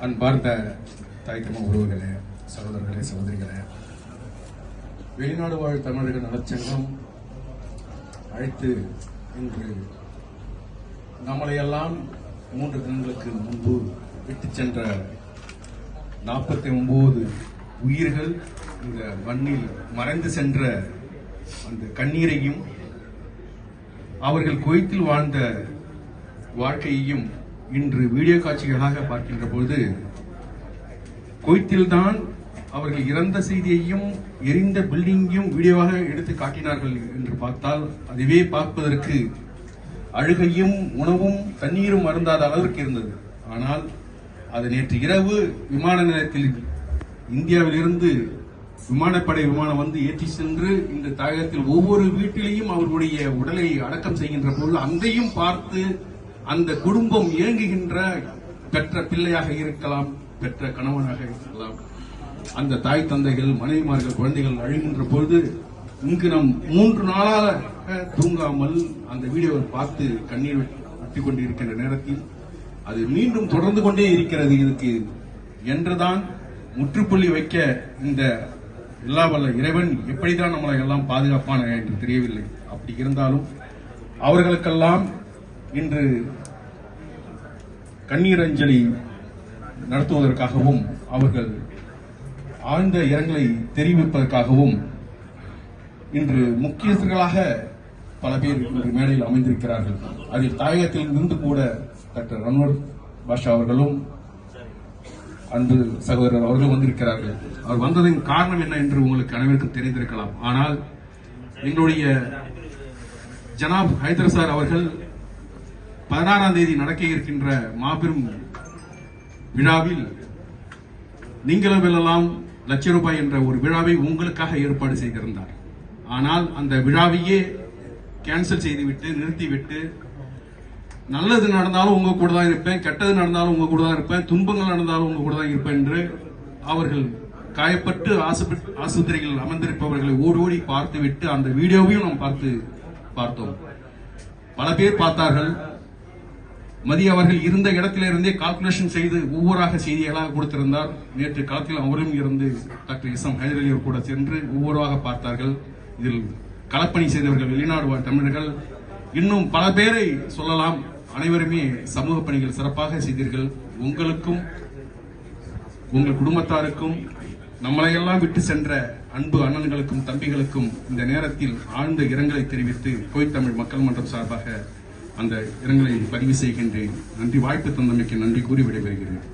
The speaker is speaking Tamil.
அன்பார்ந்த தாய்த்தம உறவுகளே சகோதரர்களே சகோதரிகளே வெளிநாடு வாழ் தமிழக நலச்சங்கம் அழைத்து இன்று நம்மளையெல்லாம் மூன்று தினங்களுக்கு முன்பு விட்டு சென்ற நாற்பத்தி ஒன்பது உயிர்கள் இந்த மண்ணில் மறைந்து சென்ற அந்த கண்ணீரையும் அவர்கள் குவைத்தில் வாழ்ந்த வாழ்க்கையையும் இன்று வீடியோ காட்சிகளாக பார்க்கின்ற பொழுது குவைத்தில்தான் அவர்கள் இறந்த செய்தியையும் எரிந்த பில்டிங்கையும் வீடியோவாக எடுத்து காட்டினார்கள் என்று பார்த்தால் அதுவே பார்ப்பதற்கு அழுகையும் உணவும் தண்ணீரும் அருந்தாத அளவிற்கு இருந்தது. ஆனால் அது நேற்று இரவு விமான நிலையத்தில் இந்தியாவிலிருந்து விமானப்படை விமானம் வந்து ஏற்றி சென்று இந்த தாயகத்தில் ஒவ்வொரு வீட்டிலையும் அவர்களுடைய உடலை அடக்கம் செய்கின்ற பொழுது அங்கேயும் பார்த்து அந்த குடும்பம் இயங்குகின்ற பெற்ற பிள்ளையாக இருக்கலாம் பெற்ற கணவனாக இருக்கலாம். அந்த தாய் தந்தைகள் மனைவிமார்கள் குழந்தைகள் அழுகின்ற பொழுது இங்கு நம் மூன்று நாளாக தூங்காமல் அந்த வீடியோவை பார்த்து கண்ணீர் விட்டுக் கொண்டிருக்கின்ற நேரத்தில் அது மீண்டும் தொடர்ந்து கொண்டே இருக்கிறது இதுக்கு என்றுதான் முற்றுப்புள்ளி வைக்க இந்த எல்லா வல்ல இறைவன் எப்படிதான் நம்மளை எல்லாம் பாதுகாப்பான என்று தெரியவில்லை. அப்படி இருந்தாலும் அவர்களுக்கெல்லாம் இன்று கண்ணீர் அஞ்சலி நடத்துவதற்காகவும் அவர்கள் ஆழ்ந்த இரங்கலை தெரிவிப்பதற்காகவும் இன்று முக்கியஸ்தர்களாக பல பேர் இன்று மேடையில் அமைந்திருக்கிறார்கள். அதில் தாயகத்தில் இருந்து கூட டாக்டர் ரன்வர் பாஷா அவர்களும் அன்பு சகோதரர் அவர்கள் வந்திருக்கிறார்கள். அவர் வந்ததின் காரணம் என்ன என்று உங்களுக்கு அனைவருக்கும் தெரிந்திருக்கலாம். ஆனால் எங்களுடைய ஜனாப் ஹைதர் சார் அவர்கள் பதினாறாம் தேதி நடக்க இருக்கின்ற மாபெரும் விழாவில் நீங்களும் வெல்லலாம் லட்ச ரூபாய் என்ற ஒரு விழாவை உங்களுக்காக ஏற்பாடு செய்திருந்தார். ஆனால் அந்த விழாவையே கேன்சல் செய்துவிட்டு நிறுத்திவிட்டு நல்லது நடந்தாலும் உங்க கூட தான் இருப்பேன் கெட்டது நடந்தாலும் உங்க கூட தான் இருப்பேன் துன்பங்கள் நடந்தாலும் உங்க கூட தான் இருப்பேன் என்று அவர்கள் காயப்பட்டு ஆசுபட்- அமர்ந்திருப்பவர்களை ஓடி ஓடி பார்த்துவிட்டு அந்த வீடியோவையும் நாம் பார்த்து பார்த்தோம். பல பேர் பார்த்தார்கள். மதிய அவர்கள் இருந்த இடத்திலிருந்தே கால்குலேஷன் செய்து ஒவ்வொருவராக செய்திகளாக கொடுத்திருந்தார். நேற்று களத்தில் அவரும் இருந்து doctor S M Haider Ali கூட சென்று ஒவ்வொருவராக பார்த்தார்கள். இதில் களப்பணி செய்தவர்கள் வெளிநாடு வாழ் தமிழர்கள். இன்னும் பல பேரை சொல்லலாம். அனைவருமே சமூக பணிகள் சிறப்பாக செய்தீர்கள். உங்களுக்கும் உங்கள் குடும்பத்தாருக்கும் நம்மளையெல்லாம் விட்டு சென்ற அன்பு அண்ணன்களுக்கும் தம்பிகளுக்கும் இந்த நேரத்தில் ஆழ்ந்த இரங்கலை தெரிவித்து கோய்த்தமிழ் மக்கள் மன்றம் சார்பாக அந்த இரங்கலை பதிவு செய்கின்றேன். நன்றி வாய்ப்பு தந்தமைக்கு நன்றி கூறி விடைபெறுகிறேன்.